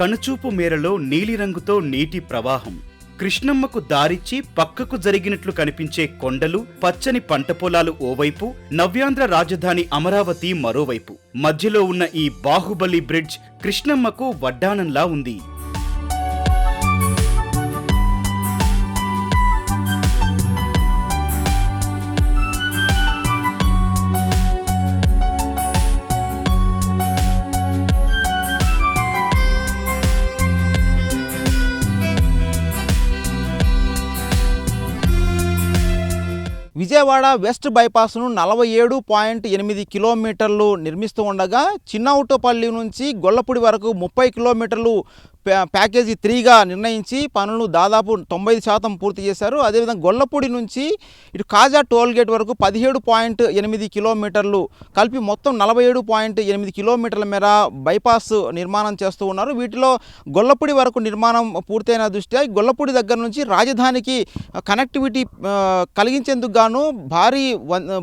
కనుచూపు మేరలో నీలిరంగుతో నీటి ప్రవాహం. కృష్ణమ్మకు దారిచ్చి పక్కకు జరిగినట్లు కనిపించే కొండలు పచ్చని పంట పొలాలు ఓవైపు నవ్యాంధ్ర రాజధాని అమరావతి మరోవైపు. మధ్యలో ఉన్న ఈ బాహుబలి బ్రిడ్జ్ కృష్ణమ్మకు వడ్డానంలా ఉంది. విజయవాడ వెస్ట్ బైపాస్ను నలభై ఏడు పాయింట్ ఎనిమిది కిలోమీటర్లు నిర్మిస్తూ ఉండగా చిన్నౌటపల్లి నుంచి గొల్లపూడి వరకు ముప్పై కిలోమీటర్లు ప్యాకేజీ త్రీగా నిర్ణయించి పనులు దాదాపు తొంభై శాతం పూర్తి చేశారు. అదేవిధంగా గొల్లపూడి నుంచి ఇటు కాజా టోల్ గేట్ వరకు పదిహేడు పాయింట్ ఎనిమిది కిలోమీటర్లు కలిపి మొత్తం నలభై ఏడు పాయింట్ ఎనిమిది కిలోమీటర్ల మేర బైపాస్ నిర్మాణం చేస్తూ ఉన్నారు. వీటిలో గొల్లపూడి వరకు నిర్మాణం పూర్తయిన దృష్ట్యా గొల్లపూడి దగ్గర నుంచి రాజధానికి కనెక్టివిటీ కలిగించేందుకు గాను భారీ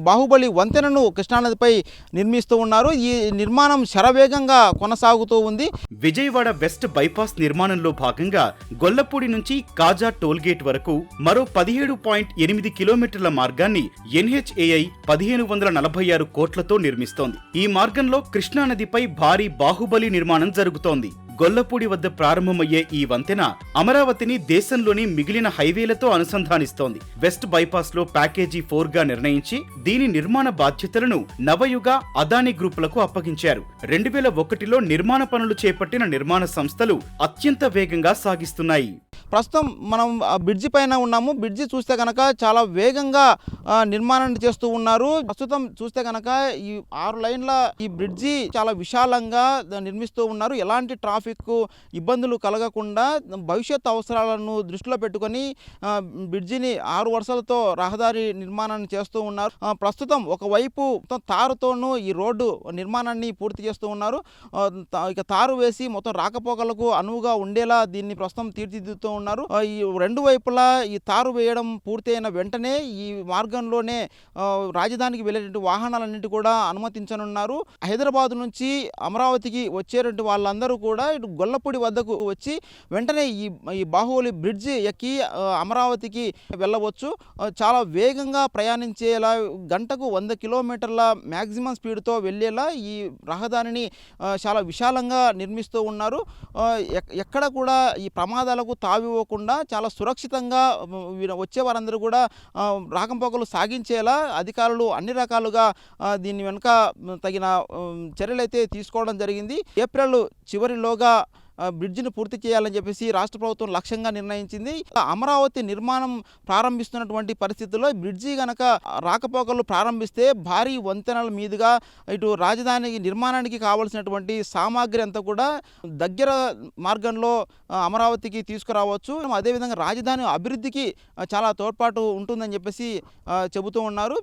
బాహుబలి వంతెనను కృష్ణానదిపై నిర్మిస్తూ ఉన్నారు. ఈ నిర్మాణం శరవేగంగా కొనసాగుతూ ఉంది. విజయవాడ వెస్ట్ బైపాస్ నిర్మాణంలో భాగంగా గొల్లపూడి నుంచి కాజా టోల్గేట్ వరకు మరో పదిహేడు పాయింట్ ఎనిమిది కిలోమీటర్ల మార్గాన్ని ఎన్హెచ్ఏఐ పదిహేను వందల నలభై ఆరు కోట్లతో నిర్మిస్తోంది. ఈ మార్గంలో కృష్ణానదిపై భారీ బాహుబలి నిర్మాణం జరుగుతోంది. గొల్లపూడి వద్ద ప్రారంభమయ్యే ఈ వంతెన అమరావతిని దేశంలోని మిగిలిన హైవేలతో అనుసంధానిస్తోంది. వెస్ట్ బైపాస్లో ప్యాకేజీ ఫోర్గా నిర్ణయించి దీని నిర్మాణ బాధ్యతలను నవయుగ అదాని గ్రూపులకు అప్పగించారు. రెండు వేల ఒకటిలో నిర్మాణ పనులు చేపట్టిన నిర్మాణ సంస్థలు అత్యంత వేగంగా సాగిస్తున్నాయి. ప్రస్తుతం మనం ఆ బ్రిడ్జి పైన ఉన్నాము. బ్రిడ్జి చూస్తే కనుక చాలా వేగంగా నిర్మాణాన్ని నిర్మాణం చేస్తూ ఉన్నారు. ప్రస్తుతం చూస్తే కనుక ఈ ఆరు లైన్ల ఈ బ్రిడ్జి చాలా విశాలంగా నిర్మిస్తూ ఉన్నారు. ఎలాంటి ట్రాఫిక్ ఇబ్బందులు కలగకుండా భవిష్యత్ అవసరాలను దృష్టిలో పెట్టుకొని బ్రిడ్జిని ఆరు వరుసలతో రహదారి నిర్మాణాన్ని చేస్తూ ఉన్నారు. ప్రస్తుతం ఒకవైపు మొత్తం తారుతోనూ ఈ రోడ్డు నిర్మాణాన్ని పూర్తి చేస్తూ ఉన్నారు. ఇక తారు వేసి మొత్తం రాకపోకలకు అనువుగా ఉండేలా దీన్ని ప్రస్తుతం తీర్చిదిద్దుతూ ఉన్నారు. ఈ రెండు వైపులా ఈ తారు వేయడం పూర్తయిన వెంటనే ఈ మార్గంలోనే రాజధానికి వెళ్ళేటువంటి వాహనాలన్నింటి కూడా అనుమతించనున్నారు. హైదరాబాద్ నుంచి అమరావతికి వచ్చేటువంటి వాళ్ళందరూ కూడా ఇటు గొల్లపూడి వద్దకు వచ్చి వెంటనే ఈ ఈ బాహుబలి బ్రిడ్జ్ ఎక్కి అమరావతికి వెళ్ళవచ్చు. చాలా వేగంగా ప్రయాణించేలా గంటకు వంద కిలోమీటర్ల మ్యాక్సిమం స్పీడ్తో వెళ్ళేలా ఈ రహదారిని చాలా విశాలంగా నిర్మిస్తూ ఉన్నారు. ఎక్కడ కూడా ఈ ప్రమాదాలకు తావి తావివ్వకుండా చాలా సురక్షితంగా వచ్చే వారందరూ కూడా ఆ, రాకంపోకలు సాగించేలా అధికారులు అన్ని రకాలుగా దీని వెనుక తగిన చర్యలైతే తీసుకోవడం జరిగింది. ఏప్రిల్ చివరిలోగా బ్రిడ్జిని పూర్తి చేయాలని చెప్పేసి రాష్ట్ర ప్రభుత్వం లక్ష్యంగా నిర్ణయించింది. అమరావతి నిర్మాణం ప్రారంభిస్తున్నటువంటి పరిస్థితుల్లో బ్రిడ్జి గనక రాకపోకలు ప్రారంభిస్తే భారీ వంతెనల మీదుగా ఇటు రాజధాని నిర్మాణానికి కావలసినటువంటి సామాగ్రి అంతా కూడా దగ్గర మార్గంలో అమరావతికి తీసుకురావచ్చు. అదేవిధంగా రాజధాని అభివృద్ధికి చాలా తోడ్పాటు ఉంటుందని చెప్పేసి చెబుతూ ఉన్నారు.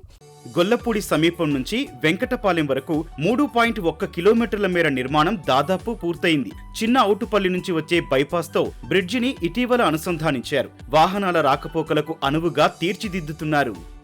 గొల్లపూడి సమీపం నుంచి వెంకటపాలెం వరకు మూడు పాయింట్ ఒక్క కిలోమీటర్ల మేర నిర్మాణం దాదాపు పూర్తయింది. చిన్న అవుటుపల్లి నుంచి వచ్చే బైపాస్తో బ్రిడ్జిని ఇటీవల అనుసంధానించారు. వాహనాల రాకపోకలకు అనువుగా తీర్చిదిద్దుతున్నారు.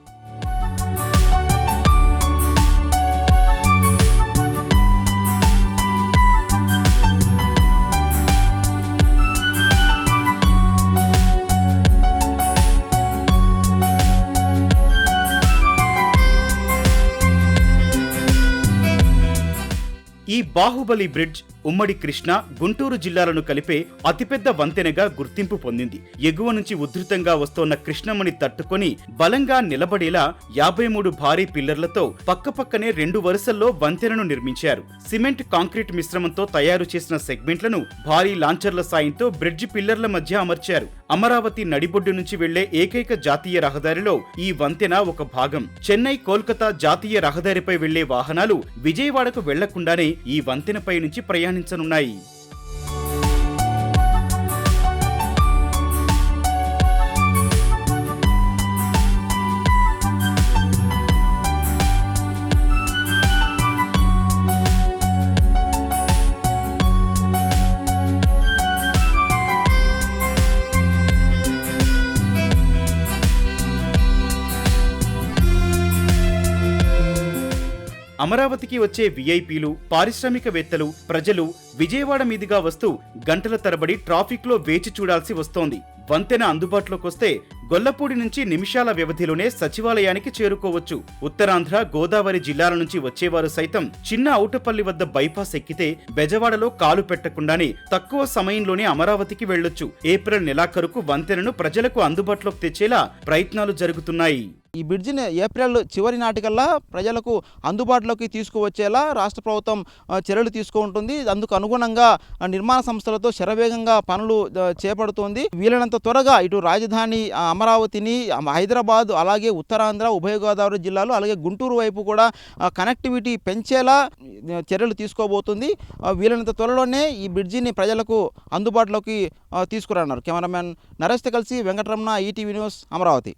ఈ బాహుబలి బ్రిడ్జ్ ఉమ్మడి కృష్ణ గుంటూరు జిల్లాలను కలిపే అతిపెద్ద వంతెనగా గుర్తింపు పొందింది. ఎగువ నుంచి ఉధృతంగా వస్తోన్న కృష్ణమణి తట్టుకొని బలంగా నిలబడేలా యాభై మూడు భారీ పిల్లర్లతో పక్కపక్కనే రెండు వరుసల్లో వంతెనను నిర్మించారు. సిమెంట్ కాంక్రీట్ మిశ్రమంతో తయారు చేసిన సెగ్మెంట్లను భారీ లాంచర్ల సాయంతో బ్రిడ్జ్ పిల్లర్ల మధ్య అమర్చారు. అమరావతి నడిబొడ్డు నుంచి వెళ్ళే ఏకైక జాతీయ రహదారిలో ఈ వంతెన ఒక భాగం. చెన్నై కోల్కతా జాతీయ రహదారిపై వెళ్ళే వాహనాలు విజయవాడకు వెళ్ళకుండానే ఈ వంతెనపై నుంచి ప్రయాణం ప్రయాణించనున్నాయి అమరావతికి వచ్చే విఐపీలు పారిశ్రామికవేత్తలు ప్రజలు విజయవాడ మీదుగా వస్తూ గంటల తరబడి ట్రాఫిక్లో వేచి చూడాల్సి వస్తోంది. వంతెన అందుబాటులోకొస్తే గొల్లపూడి నుంచి నిమిషాల వ్యవధిలోనే సచివాలయానికి చేరుకోవచ్చు. ఉత్తరాంధ్ర గోదావరి జిల్లాల నుంచి వచ్చేవారు సైతం చిన్న ఔటపల్లి వద్ద బైపాస్ ఎక్కితే బెజవాడలో కాలు పెట్టకుండానే తక్కువ సమయంలోనే అమరావతికి వెళ్ళొచ్చు ఏప్రిల్ నెలాఖరుకు వంతెనను ప్రజలకు అందుబాటులోకి తెచ్చేలా ప్రయత్నాలు జరుగుతున్నాయి. ఈ బ్రిడ్జిని ఏప్రిల్ చివరి నాటికల్లా ప్రజలకు అందుబాటులోకి తీసుకువచ్చేలా రాష్ట్ర ప్రభుత్వం చర్యలు తీసుకుంటుంది. అందుకు అనుగుణంగా నిర్మాణ సంస్థలతో శరవేగంగా పనులు చేపడుతోంది. వీలైనంత త్వరగా ఇటు రాజధాని అమరావతిని హైదరాబాద్ అలాగే ఉత్తరాంధ్ర ఉభయ గోదావరి జిల్లాలు అలాగే గుంటూరు వైపు కూడా కనెక్టివిటీ పెంచేలా చర్యలు తీసుకోబోతుంది. వీలైనంత త్వరలోనే ఈ బ్రిడ్జిని ప్రజలకు అందుబాటులోకి తీసుకురానున్నారు. కెమెరామెన్ నరేష్తో కలిసి వెంకటరమణ ఈటీవీ న్యూస్ అమరావతి.